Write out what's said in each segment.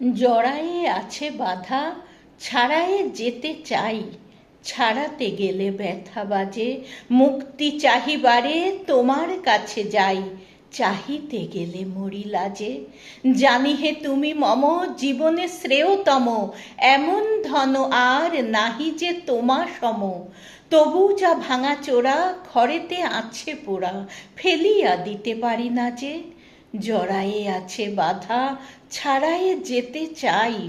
জড়ায়ে আছে বাধা, ছাড়ায়ে যেতে চাই, ছাড়াতে গেলে ব্যথা বাজে। মুক্তি চাহিবারে তোমার কাছে যাই, চাহিতে গেলে মরি লাজে। জানি হে তুমি মম, জীবনে শ্রেয়তম, এমন ধন আর নাহি যে তোমা সম। তবু যা ভাঙা চোরা, ঘরেতে আছে পোড়া, ফেলিয়া দিতে পারি না যে। জড়ায়ে আছে বাধা, ছাড়ায়ে যেতে চাই।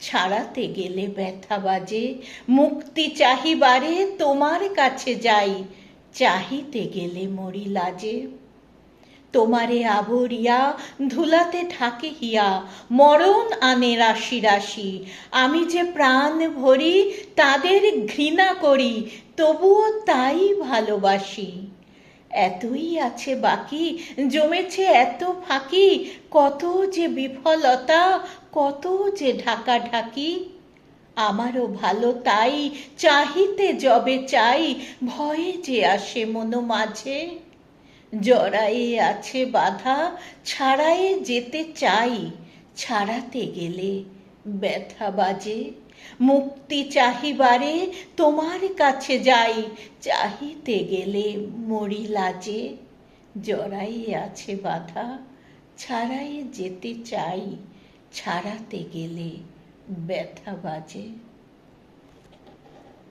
ছাড়াতে গেলে ব্যথা বাজে। মুক্তি চাহিবারে তোমার কাছে যাই। চাহিতে গেলে মরি লাজে। তোমারে আবরিয়া, ধুলাতে ঢাকে হিয়া। মরণ আনে রাশি রাশি। আমি যে প্রাণ ভরি, তাদের ঘৃণা করি। তবুও তাই ভালোবাসি। এতই আছে বাকি, জমেছে এত ফাঁকি, কত যে বিফলতা, কত যে ঢাকা ঢাকি আমারও ভালো তাই, চাহিতে যবে চাই, ভয়ে যে আসে মনো মাঝে। জড়ায়ে আছে বাধা, ছাড়ায়ে যেতে চাই, ছাড়াতে গেলে ব্যথা বাজে মুক্তি চাহিবারে তোমার কাছে যাই, চাহিতে গেলে মরি লাজে জড়াই আছে বাধা, ছাড়াই যেতে চাই, ছাড়াতে গেলে ব্যথা বাজে